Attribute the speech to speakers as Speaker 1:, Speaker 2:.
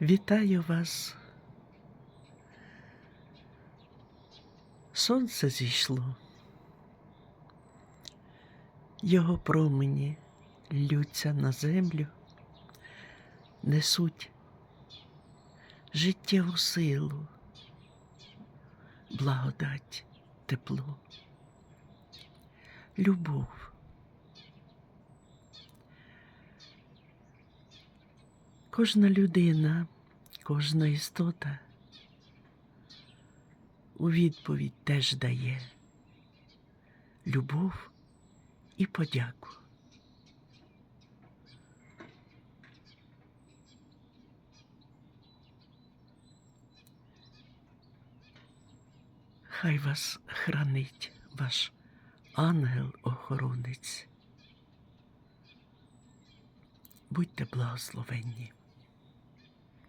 Speaker 1: Вітаю вас. Сонце зійшло. Його промені ллються на землю, несуть життєву силу, благодать, тепло, любов. Кожна людина, кожна істота у відповідь теж дає любов і подяку. Хай вас хранить ваш ангел-охоронець. Будьте благословенні.